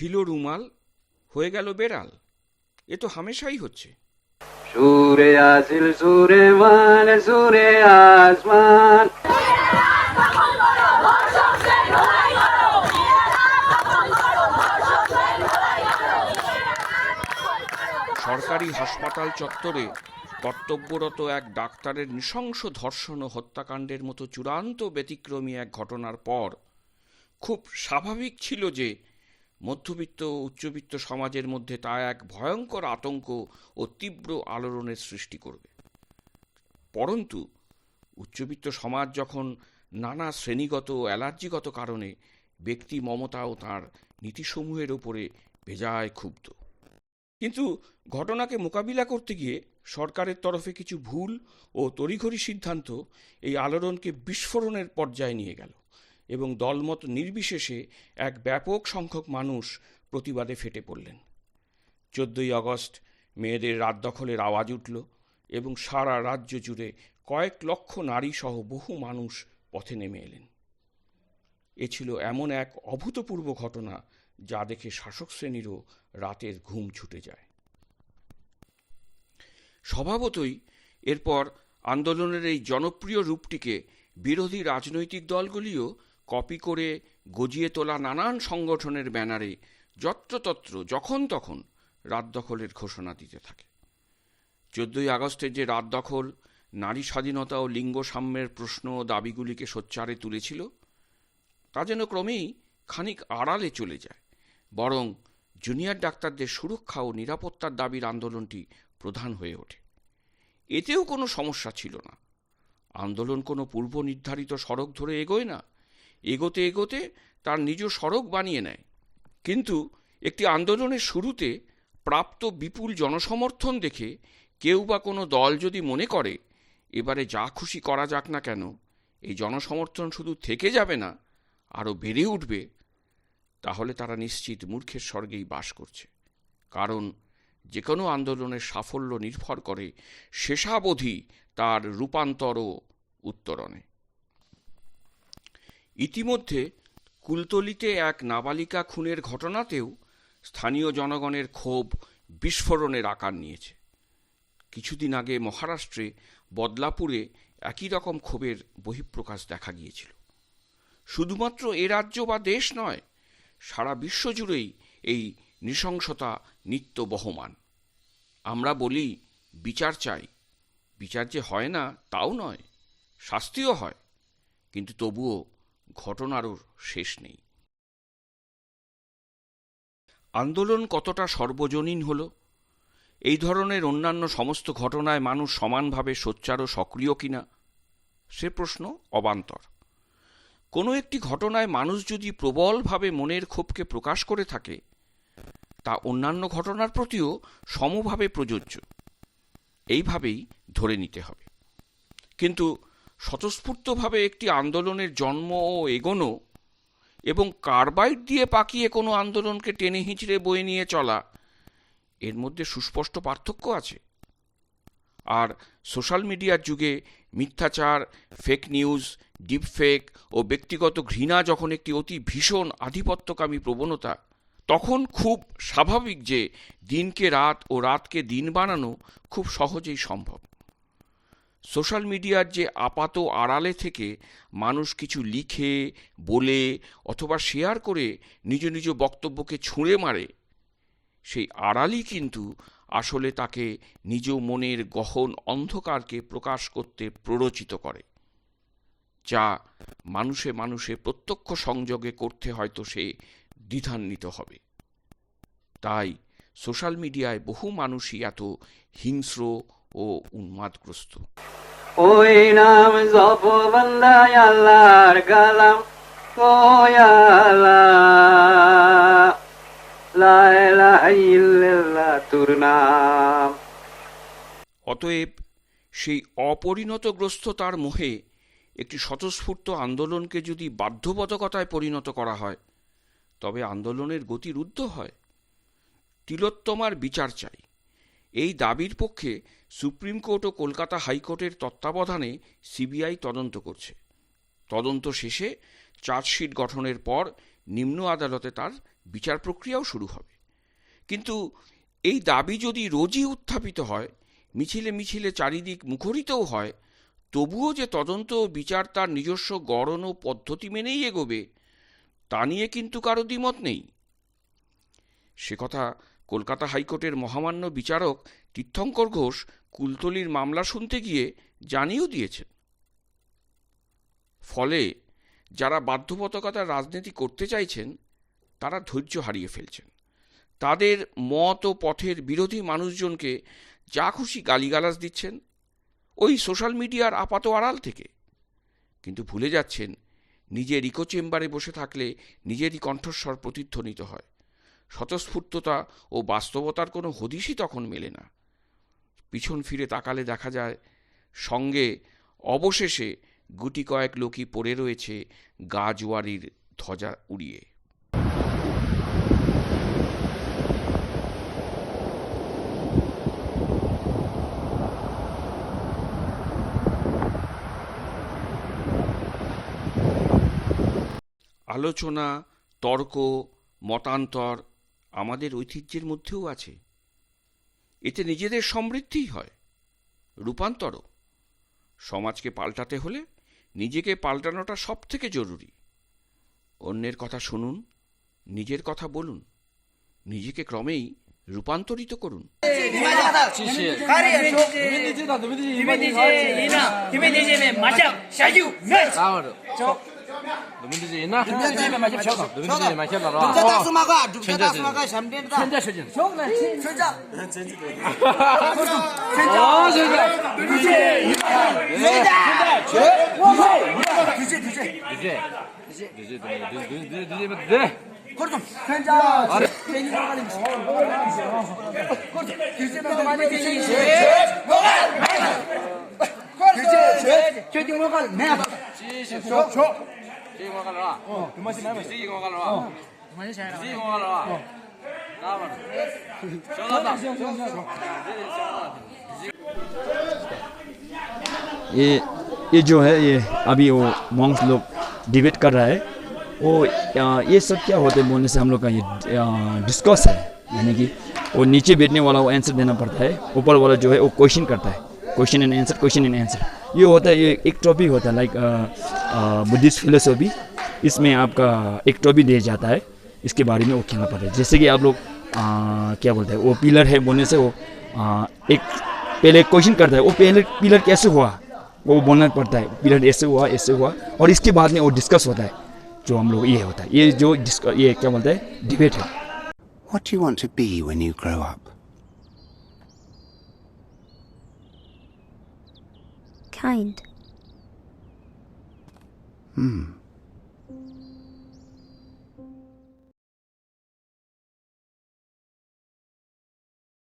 ছিল রুমাল হয়ে গেল বেড়াল। এ তো হামেশাই হচ্ছে। সুরে আসিল সুরে মান সুরে আসমান। সরকারি হাসপাতাল চত্বরে কর্তব্যরত এক ডাক্তারের নৃশংস ধর্ষণ ও হত্যাকাণ্ডের মতো চূড়ান্ত ব্যতিক্রমী এক ঘটনার পর খুব স্বাভাবিক ছিল যে মধ্যবিত্ত ও উচ্চবিত্ত সমাজের মধ্যে তা এক ভয়ঙ্কর আতঙ্ক ও তীব্র আলোড়নের সৃষ্টি করবে। পরন্তু, উচ্চবিত্ত সমাজ যখন নানা শ্রেণীগত ও অ্যালার্জিগত কারণে ব্যক্তি মমতা ও তাঁর নীতিসমূহের ওপরে বেজায় ক্ষুব্ধ। কিন্তু ঘটনাকে মোকাবিলা করতে গিয়ে সরকারের তরফে কিছু ভুল ও তড়িঘড়ি সিদ্ধান্ত এই আলোড়নকে বিস্ফোরণের পর্যায়ে নিয়ে গেল। এবং দলমত নির্বিশেষে এক ব্যাপক সংখ্যক মানুষ প্রতিবাদে ফেটে পড়লেন। চোদ্দই আগস্ট মেয়েদের রাত দখলের আওয়াজ উঠল এবং সারা রাজ্য জুড়ে কয়েক লক্ষ নারী সহ বহু মানুষ পথে নেমে এলেন। এ ছিল এমন এক অভূতপূর্ব ঘটনা যা দেখে শাসক শ্রেণীরও রাতের ঘুম ছুটে যায়। স্বভাবতই এরপর আন্দোলনের এই জনপ্রিয় রূপটিকে বিরোধী রাজনৈতিক দলগুলিও কপি করে গজিয়ে তোলা নানান সংগঠনের ব্যানারে যত্রতত্র, যখন তখন রাত দখলের ঘোষণা দিতে থাকে। চোদ্দই আগস্টের যে রাত দখল, নারী স্বাধীনতা ও লিঙ্গ সাম্যের প্রশ্ন ও দাবিগুলিকে সোচ্চারে তুলেছিল, তা যেন ক্রমেই খানিক আড়ালে চলে যায়। বরং জুনিয়র ডাক্তারদের সুরক্ষা ও নিরাপত্তার দাবির আন্দোলনটি প্রধান হয়ে ওঠে। এতেও কোনো সমস্যা ছিল না। আন্দোলন কোনো পূর্ব নির্ধারিত সড়ক ধরে এগোয় না এগোতে এগোতে তার নিজ সড়ক বানিয়ে নেয়। কিন্তু একটি আন্দোলনের শুরুতে প্রাপ্ত বিপুল জনসমর্থন দেখে কেউ বা কোনো দল যদি মনে করে, এবারে যা খুশি করা যাক না কেন, এই জনসমর্থন শুধু থেকে যাবে না, আরও বেড়ে উঠবে, তাহলে তারা নিশ্চিত মূর্খের স্বর্গেই বাস করছে। কারণ যে কোনো আন্দোলনের সাফল্য নির্ভর করে শেষাবধি তার রূপান্তর ও উত্তরণে। ইতিমধ্যে কুলতলিতে এক নাবালিকা খুনের ঘটনাতেও স্থানীয় জনগণের ক্ষোভ বিস্ফোরণের আকার নিয়েছে। কিছুদিন আগে মহারাষ্ট্রে বদলাপুরে একই রকম ক্ষোভের বহিঃপ্রকাশ দেখা গিয়েছিল। শুধুমাত্র এ রাজ্য বা দেশ নয়, সারা বিশ্ব জুড়েই এই নৃশংসতা নিত্য বহমান। আমরা বলি, বিচার চাই। বিচার যে হয় না, তাও নয়, শাস্তিও হয়। কিন্তু তবুও ঘটনারও শেষ নেই। আন্দোলন কতটা সর্বজনীন হল? এই ধরনের অন্যান্য সমস্ত ঘটনায় মানুষ সমানভাবে সোচ্চার ও সক্রিয় কিনা? সে প্রশ্ন অবান্তর। কোনো একটি ঘটনায় মানুষ যদি প্রবলভাবে মনের ক্ষোভকে প্রকাশ করে থাকে, তা অন্যান্য ঘটনার প্রতিও সমভাবে প্রযোজ্য। এইভাবেই ধরে নিতে হবে। কিন্তু স্বতঃস্ফূর্তভাবে একটি আন্দোলনের জন্ম ও এগোনো এবং কার্বাইড দিয়ে পাকিয়ে কোনো আন্দোলনকে টেনে হিঁচড়ে বয়ে নিয়ে চলা, এর মধ্যে সুস্পষ্ট পার্থক্য আছে। আর সোশ্যাল মিডিয়ার যুগে মিথ্যাচার ফেক নিউজ ডিপ ফেক ও ব্যক্তিগত ঘৃণা যখন একটি অতি ভীষণ আধিপত্যকামী প্রবণতা, তখন খুব স্বাভাবিক যে দিনকে রাত ও রাতকে দিন বানানো খুব সহজেই সম্ভব। সোশ্যাল মিডিয়ার যে আপাত আড়ালে থেকে মানুষ কিছু লিখে, বলে অথবা শেয়ার করে নিজ নিজ বক্তব্যকে ছুঁড়ে মারে, সেই আড়ালই কিন্তু আসলে তাকে নিজ মনের গহন অন্ধকারকে প্রকাশ করতে প্ররোচিত করে, যা মানুষে মানুষে প্রত্যক্ষ সংযোগে করতে হয়তো সে দ্বিধান্বিত হবে। তাই সোশ্যাল মিডিয়ায় বহু মানুষই এত হিংস্র ও উন্মাদগ্রস্ত ওই নাম জপ বন্দায় আল্লাহর নাম। অতএব সেই অপরিণতগ্রস্ততার মোহে একটি স্বতঃস্ফূর্ত আন্দোলনকে যদি বাধ্যবাধকতায় পরিণত করা হয় তবে আন্দোলনের গতি রুদ্ধ হয়। তিলোত্তমার বিচার চাই। এই দাবির পক্ষে সুপ্রিম কোর্ট ও কলকাতা হাইকোর্টের তত্ত্বাবধানে সিবিআই তদন্ত করছে। তদন্ত শেষে চার্জশিট গঠনের পর নিম্ন আদালতে তার বিচার প্রক্রিয়াও শুরু হবে। কিন্তু এই দাবি যদি রোজই উত্থাপিত হয়, মিছিলে মিছিলে চারিদিক মুখরিতও হয়, তবুও যে তদন্ত ও বিচার তার নিজস্ব গড়ন ও পদ্ধতি মেনেই এগোবে, তা নিয়ে কিন্তু কারও দ্বিমত নেই। সে কথা কলকাতা হাইকোর্টের মহামান্য বিচারক তীর্থঙ্কর ঘোষ কুলতলির মামলা শুনতে গিয়ে জানিয়েও দিয়েছেন। ফলে যারা বাধ্যবাধকতার রাজনীতি করতে চাইছেন, তারা ধৈর্য হারিয়ে ফেলছেন। তাদের মত ও পথের বিরোধী মানুষজনকে যা খুশি গালিগালাজ দিচ্ছেন, ওই সোশ্যাল মিডিয়ার আপাত আড়াল থেকে। কিন্তু ভুলে যাচ্ছেন, নিজের ইকো চেম্বারে বসে থাকলে নিজেরই কণ্ঠস্বর প্রতিধ্বনিত হয়। স্বতঃস্ফূর্ততা ও বাস্তবতার কোনো হদিশই তখন মেলে না। পিছন ফিরে তাকালে দেখা যায়, সঙ্গে অবশেষে গুটি কয়েক লোকই পড়ে রয়েছে গা জোয়ারির ধ্বজা উড়িয়ে। আলোচনা, তর্ক, মতান্তর আমাদের ঐতিহ্যের মধ্যেও আছে এতে নিজেদের সমৃদ্ধিই হয় রূপান্তরও সমাজকে পাল্টাতে হলে নিজেকে পাল্টানোটা সব থেকে জরুরি অন্যের কথা শুনুন নিজের কথা বলুন নিজেকে ক্রমেই রূপান্তরিত করুন 너무든지 있나? 근데 맞아 쳐서. 너무든지 맞아 쳐서. 진짜 다스 막아. 진짜 다스 막아. 잠된다. 진짜 쳐진. 정말 진짜. 진짜. 아, 진짜. 그지. 진짜. 제. 와. 그지 그지. 그지. 그지. 그지. 그지. 그지. 거좀 현자 괜히 들어가는 거. 거. 기재만 많이 계시. 뭐가? 거. 기재. 최딩 뭐가? 내가. 지시 줘. 这个我干了啊，哦，这么些买买，这个我干了啊，这个我干了啊，那吧，行了吧，行行行， ये ये जो है ये अभी वो मॉन्क्स लोग डिबेट कर रहा है वो आ, ये सब क्या होते हैं बोलने से हम लोग का ये डिस्कस है यानी कि वो नीचे बैठने वाला वो आंसर देना पड़ता है ऊपर वाला जो है वो क्वेश्चन करता है question and answer question and answer ये होता है ये एक टॉपिक होता है लाइक बुद्धिस्ट फिलोसॉफी इसमें आपका एक टॉपिक दिया जाता है। इसके बारे में वो खेलना पड़ता है? जैसे कि आप लोग क्या बोलते हैं वो पिलर है बोलने से वो आ, एक पहले क्वेश्चन करता है वो पहले पिलर कैसे हुआ? वो बोलना पड़ता है पिलर ऐसे हुआ ऐसे हुआ और इसके बाद में वो डिस्कस होता है जो हम लोग ये होता है। ये जो ये क्या बोलते हैं डिबेट है। What do you want to be when you grow up? Kind. Hmm.